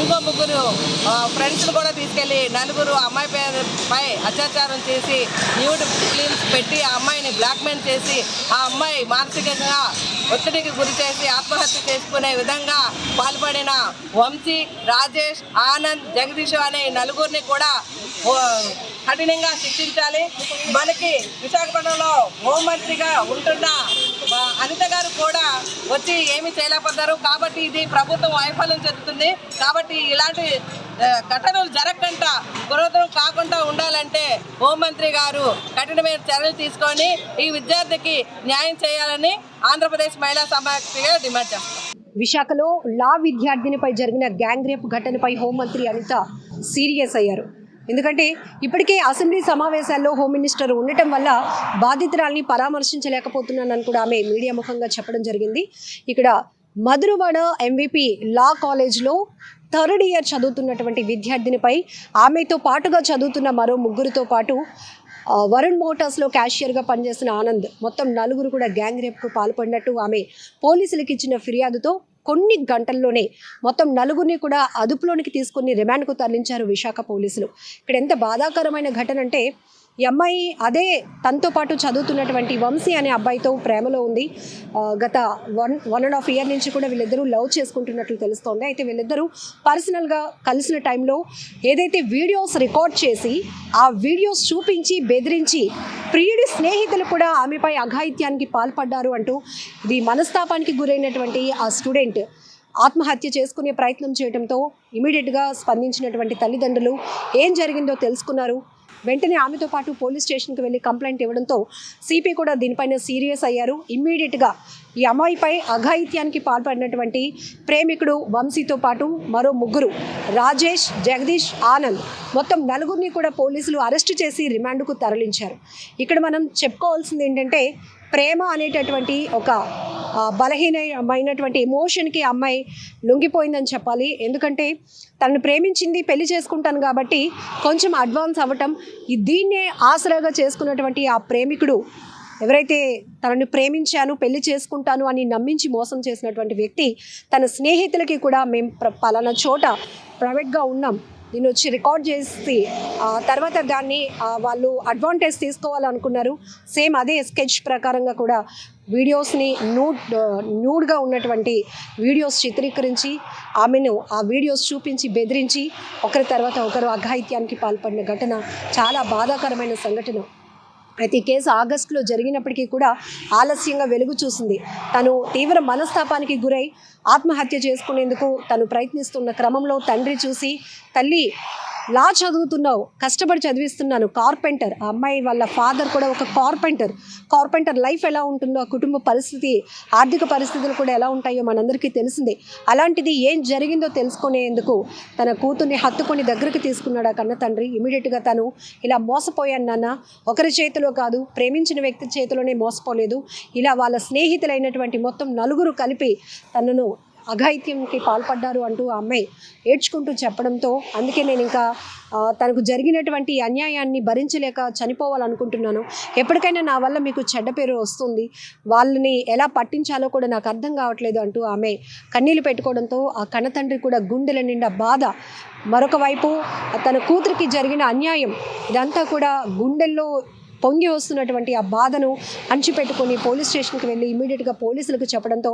ఇంకో ముగ్గురు ఫ్రెండ్స్ కూడా తీసుకెళ్ళి నలుగురు అమ్మాయి పై- అత్యాచారం చేసి న్యూడ్ ఫిలిమ్స్ పెట్టి ఆ అమ్మాయిని బ్లాక్మెయిల్ చేసి ఆ అమ్మాయి మానసికంగా ఒత్తిడికి గురి చేసి ఆత్మహత్య చేసుకునే విధంగా పాల్పడిన వంశీ రాజేష్ ఆనంద్ జగదీష్ అనే నలుగురిని కూడా కఠినంగా శిక్షించాలి. మనకి విశాఖపట్నంలో హోంమంత్రిగా ఉంటున్న అనిత గారు కూడా వచ్చి ఏమి చేయలేకపోతారు. కాబట్టి ఇది ప్రభుత్వం వైఫల్యం చెందుతుంది. కాబట్టి ఇలాంటి ఘటనలు జరగకుండా పురోగతం కాకుండా ఉండాలంటే హోంమంత్రి గారు కఠినమైన చర్యలు తీసుకొని ఈ విద్యార్థికి న్యాయం చేయాలని ఆంధ్రప్రదేశ్ మహిళా సమాఖ్యగా డిమాండ్ చేస్తారు విశాఖలో లా విద్యార్థినిపై జరిగిన గ్యాంగ్ రేప్ ఘటనపై హోంమంత్రి అనిత సీరియస్ అయ్యారు. ఎందుకంటే ఇప్పటికే అసెంబ్లీ సమావేశాల్లో హోమ్ మినిస్టర్ ఉండటం వల్ల బాధితురాల్ని పరామర్శించలేకపోతున్నానని కూడా ఆమె మీడియా ముఖంగా చెప్పడం జరిగింది. ఇక్కడ మధురవాడ ఎంవిపి లా కాలేజ్లో థర్డ్ ఇయర్ చదువుతున్నటువంటి విద్యార్థినిపై ఆమెతో పాటుగా చదువుతున్న మరో ముగ్గురితో పాటు వరుణ్ మోటార్స్లో క్యాషియర్గా పనిచేసిన ఆనంద్ మొత్తం నలుగురు కూడా గ్యాంగ్ రేప్కు పాల్పడినట్టు ఆమె పోలీసులకు ఇచ్చిన ఫిర్యాదుతో కొన్ని గంటల్లోనే మొత్తం నలుగురిని కూడా అదుపులోనికి తీసుకుని రిమాండ్కు తరలించారు విశాఖ పోలీసులు. ఇక్కడ ఎంత బాధాకరమైన ఘటన అంటే ఈ అమ్మాయి అదే తనతో పాటు చదువుతున్నటువంటి వంశీ అనే అబ్బాయితో ప్రేమలో ఉంది. గత one one and half year నుంచి కూడా వీళ్ళిద్దరూ లవ్ చేసుకుంటున్నట్లు తెలుస్తోంది. అయితే వీళ్ళిద్దరూ పర్సనల్గా కలిసిన టైంలో ఏదైతే వీడియోస్ రికార్డ్ చేసి ఆ వీడియోస్ చూపించి బెదిరించి ప్రియుడి స్నేహితులు కూడా ఆమెపై అఘాయిత్యానికి పాల్పడ్డారు అంటూ ఇది మనస్తాపానికి గురైనటువంటి ఆ స్టూడెంట్ ఆత్మహత్య చేసుకునే ప్రయత్నం చేయడంతో ఇమీడియట్గా స్పందించినటువంటి తల్లిదండ్రులు ఏం జరిగిందో తెలుసుకున్నారు. వెంటనే ఆమెతో పాటు పోలీస్ స్టేషన్కి వెళ్ళి కంప్లైంట్ ఇవ్వడంతో సిపి కూడా దీనిపైన సీరియస్ అయ్యారు. ఇమ్మీడియట్గా ఈ అమ్మాయిపై అఘాయిత్యానికి పాల్పడినటువంటి ప్రేమికుడు వంశీతో పాటు మరో ముగ్గురు రాజేష్ జగదీష్ ఆనంద్ మొత్తం నలుగురిని కూడా పోలీసులు అరెస్టు చేసి రిమాండ్కు తరలించారు. ఇక్కడ మనం చెప్పుకోవాల్సింది ఏంటంటే ప్రేమ అనేటటువంటి ఒక బలహీనమైనటువంటి ఎమోషన్కి అమ్మాయి లొంగిపోయిందని చెప్పాలి. ఎందుకంటే తనను ప్రేమించింది పెళ్ళి చేసుకుంటాను కాబట్టి కొంచెం అడ్వాన్స్ అవ్వటం ఈ దీన్నే ఆసరాగా చేసుకున్నటువంటి ఆ ప్రేమికుడు ఎవరైతే తనను ప్రేమించాను పెళ్ళి చేసుకుంటాను అని నమ్మించి మోసం చేసినటువంటి వ్యక్తి తన స్నేహితులకి కూడా మేము ప్ర- పలానా చోట ప్రైవేట్గా ఉన్నాం. దీన్ని వచ్చి రికార్డ్ చేసి తర్వాత దాన్ని వాళ్ళు అడ్వాంటేజ్ తీసుకోవాలనుకున్నారు. సేమ్ అదే స్కెచ్ ప్రకారంగా కూడా వీడియోస్ని న్యూడ్ న్యూడ్గా ఉన్నటువంటి వీడియోస్ చిత్రీకరించి ఆమెను ఆ వీడియోస్ చూపించి బెదిరించి ఒకరి తర్వాత ఒకరు అఘాయిత్యానికి పాల్పడిన ఘటన చాలా బాధాకరమైన సంఘటన. అయితే ఈ కేసు ఆగస్టులో జరిగినప్పటికీ కూడా ఆలస్యంగా వెలుగు చూసింది. తను తీవ్ర మనస్తాపానికి గురై ఆత్మహత్య చేసుకునేందుకు తను ప్రయత్నిస్తున్న క్రమంలో తండ్రి చూసి తల్లి లా చదువుతున్నావు కష్టపడి చదివిస్తున్నాను కార్పెంటర్ ఆ అమ్మాయి వాళ్ళ ఫాదర్ కూడా ఒక కార్పెంటర్ కార్పెంటర్ లైఫ్ ఎలా ఉంటుందో ఆ కుటుంబ పరిస్థితి ఆర్థిక పరిస్థితులు కూడా ఎలా ఉంటాయో మనందరికీ తెలిసిందే. అలాంటిది ఏం జరిగిందో తెలుసుకునేందుకు తన కూతుర్ని హత్తుకొని దగ్గరికి తీసుకున్నాడు ఆ కన్న తండ్రి. ఇమీడియట్గా తను ఇలా మోసపోయాను నాన్న. ఒకరి చేతిలో కాదు ప్రేమించిన వ్యక్తి చేతిలోనే మోసపోలేదు. ఇలా వాళ్ళ స్నేహితులైనటువంటి మొత్తం నలుగురు కలిపి తనను అఘాయిత్యంకి పాల్పడ్డారు అంటూ ఆ అమ్మాయి ఏడ్చుకుంటూ చెప్పడంతో అందుకే నేను ఇంకా తనకు జరిగినటువంటి అన్యాయాన్ని భరించలేక చనిపోవాలనుకుంటున్నాను. ఎప్పటికైనా నా వల్ల మీకు చెడ్డ పేరు వస్తుంది. వాళ్ళని ఎలా పట్టించాలో కూడా నాకు అర్థం కావట్లేదు అంటూ ఆమె కన్నీళ్ళు పెట్టుకోవడంతో ఆ కన్నతండ్రి కూడా గుండెల నిండా బాధ. మరొక వైపు తన కూతురికి జరిగిన అన్యాయం ఇదంతా కూడా గుండెల్లో పొంగి వస్తున్నటువంటి ఆ బాధను అణిచిపెట్టుకొని పోలీస్ స్టేషన్కి వెళ్ళి ఇమీడియట్గా పోలీసులకు చెప్పడంతో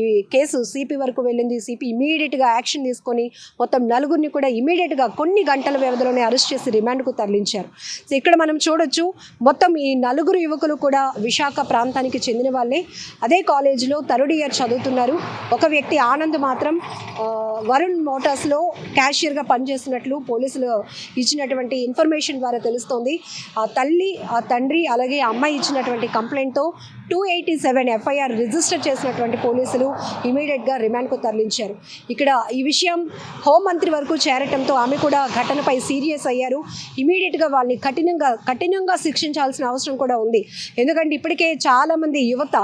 ఈ కేసు సిపి వరకు వెళ్ళింది. సిపి ఇమీడియట్గా యాక్షన్ తీసుకొని మొత్తం నలుగురిని కూడా ఇమీడియట్గా కొన్ని గంటల వ్యవధిలోనే అరెస్ట్ చేసి రిమాండ్కు తరలించారు. సో ఇక్కడ మనం చూడొచ్చు మొత్తం ఈ నలుగురు యువకులు కూడా విశాఖ ప్రాంతానికి చెందిన వాళ్ళే. అదే కాలేజీలో థర్డ్ ఇయర్ చదువుతున్నారు. ఒక వ్యక్తి ఆనంద్ మాత్రం వరుణ్ మోటార్స్లో క్యాషియర్గా పనిచేస్తున్నట్లు పోలీసులు ఇచ్చినటువంటి ఇన్ఫర్మేషన్ ద్వారా తెలుస్తోంది. ఆ తల్లి ఆ తండ్రి అలాగే అమ్మాయి ఇచ్చినటువంటి కంప్లైంట్తో two eighty seven FIR register చేసినటువంటి పోలీసులు ఇమీడియట్గా రిమాండ్కు తరలించారు. ఇక్కడ ఈ విషయం హోంమంత్రి వరకు చేరటంతో ఆమె కూడా ఘటనపై సీరియస్ అయ్యారు. ఇమీడియట్గా వాళ్ళని కఠినంగా కఠినంగా శిక్షించాల్సిన అవసరం కూడా ఉంది. ఎందుకంటే ఇప్పటికే చాలామంది యువత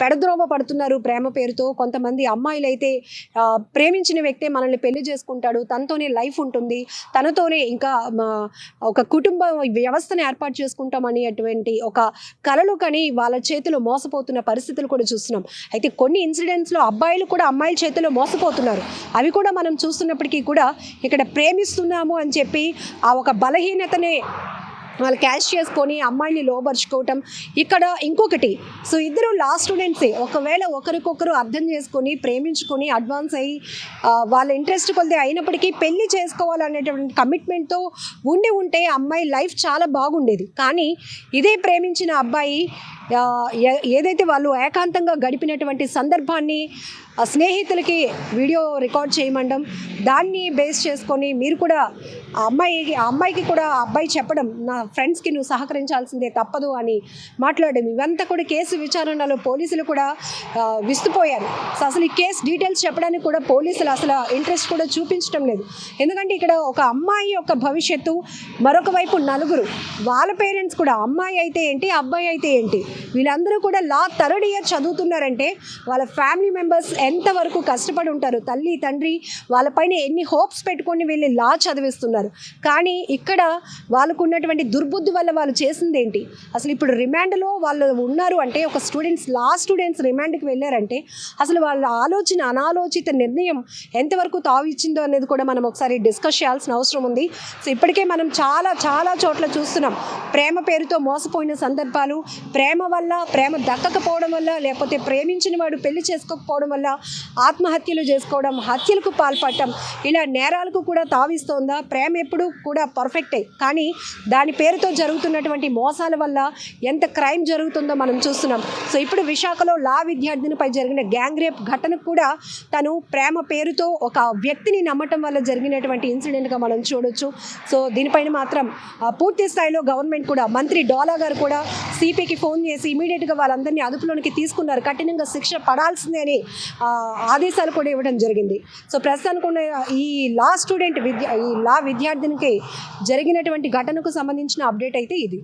పెడద్రోవ పడుతున్నారు ప్రేమ పేరుతో. కొంతమంది అమ్మాయిలు అయితే ప్రేమించిన వ్యక్తే మనల్ని పెళ్ళి చేసుకుంటాడు. తనతోనే లైఫ్ ఉంటుంది. తనతోనే ఇంకా ఒక కుటుంబ వ్యవస్థను ఏర్పాటు చేసుకుంటామని అటువంటి ఒక కలలు కానీ వాళ్ళ చేతిలో మోసపోతున్న పరిస్థితులు కూడా చూస్తున్నాం. అయితే కొన్ని ఇన్సిడెంట్స్లో అబ్బాయిలు కూడా అమ్మాయిల చేతిలో మోసపోతున్నారు. అవి కూడా మనం చూస్తున్నప్పటికీ కూడా ఇక్కడ ప్రేమిస్తున్నాము అని చెప్పి ఆ ఒక బలహీనతనే వాళ్ళు క్యాష్ చేసుకొని అమ్మాయిని లోపరుచుకోవటం. ఇక్కడ ఇంకొకటి సో ఇద్దరు లా స్టూడెంట్సే ఒకవేళ ఒకరికొకరు అర్థం చేసుకొని ప్రేమించుకొని అడ్వాన్స్ అయ్యి వాళ్ళ ఇంట్రెస్ట్ కొలితే అయినప్పటికీ పెళ్ళి చేసుకోవాలనేటువంటి కమిట్మెంట్తో ఉండి ఉంటే అమ్మాయి లైఫ్ చాలా బాగుండేది. కానీ ఇదే ప్రేమించిన అబ్బాయి ఏ- ఏదైతే వాళ్ళు ఏకాంతంగా గడిపినటువంటి సందర్భాన్ని స్నేహితులకి వీడియో రికార్డ్ చేయమండం దాన్ని బేస్ చేసుకొని మీరు కూడా ఆ అమ్మాయికి ఆ అమ్మాయికి కూడా ఆ అబ్బాయి చెప్పడం నా ఫ్రెండ్స్కి నువ్వు సహకరించాల్సిందే తప్పదు అని మాట్లాడడం. ఇవంతా కూడా కేసు విచారణలో పోలీసులు కూడా విస్తుపోయారు. సో అసలు ఈ కేసు డీటెయిల్స్ చెప్పడానికి కూడా పోలీసులు అసలు ఇంట్రెస్ట్ కూడా చూపించడం లేదు. ఎందుకంటే ఇక్కడ ఒక అమ్మాయి యొక్క భవిష్యత్తు మరొక వైపు నలుగురు. వాళ్ళ పేరెంట్స్ కూడా అమ్మాయి అయితే ఏంటి అబ్బాయి అయితే ఏంటి? వీళ్ళందరూ కూడా లా థర్డ్ ఇయర్ చదువుతున్నారంటే వాళ్ళ ఫ్యామిలీ మెంబర్స్ ఎంతవరకు కష్టపడి ఉంటారు? తల్లి తండ్రి వాళ్ళపైన ఎన్ని హోప్స్ పెట్టుకొని వీళ్ళు లా చదివిస్తున్నారు? కానీ ఇక్కడ వాళ్ళకు ఉన్నటువంటి దుర్బుద్ధి వల్ల వాళ్ళు చేసింది ఏంటి అసలు ఇప్పుడు రిమాండ్లో వాళ్ళు ఉన్నారు అంటే ఒక స్టూడెంట్స్ లా స్టూడెంట్స్ రిమాండ్కి వెళ్ళారంటే అసలు వాళ్ళ ఆలోచన అనాలోచిత నిర్ణయం ఎంతవరకు తావు ఇచ్చిందో అనేది కూడా మనం ఒకసారి డిస్కస్ చేయాల్సిన అవసరం ఉంది. సో ఇప్పటికే మనం చాలా చాలా చోట్ల చూస్తున్నాం. ప్రేమ పేరుతో మోసపోయిన సందర్భాలు ప్రేమ వల్ల ప్రేమ దక్కకపోవడం వల్ల లేకపోతే ప్రేమించిన వాడు పెళ్ళి చేసుకోకపోవడం వల్ల ఆత్మహత్యలు చేసుకోవడం హత్యలకు పాల్పడటం ఇలా నేరాలకు కూడా తావిస్తోందా? ప్రేమ ఎప్పుడు కూడా పర్ఫెక్టే కానీ దాని పేరుతో జరుగుతున్నటువంటి మోసాల వల్ల ఎంత క్రైమ్ జరుగుతుందో మనం చూస్తున్నాం. సో ఇప్పుడు విశాఖలో లా విద్యార్థినిపై జరిగిన గ్యాంగ్ రేప్ ఘటనకు కూడా తను ప్రేమ పేరుతో ఒక వ్యక్తిని నమ్మటం వల్ల జరిగినటువంటి ఇన్సిడెంట్గా మనం చూడొచ్చు. సో దీనిపైన మాత్రం పూర్తి స్థాయిలో గవర్నమెంట్ కూడా మంత్రి డోలా గారు కూడా సిపికి ఫోన్ చేసి ఇమీడియట్గా వాళ్ళందరినీ అదుపులోనికి తీసుకున్నారు. కఠినంగా శిక్ష పడాల్సిందే అని ఆదేశాలు కూడా ఇవ్వడం జరిగింది. సో ప్రస్తుతానికి ఉన్న ఈ లా స్టూడెంట్ విద్య ఈ లా విద్యార్థినికి జరిగినటువంటి ఘటనకు సంబంధించిన అప్డేట్ అయితే ఇది.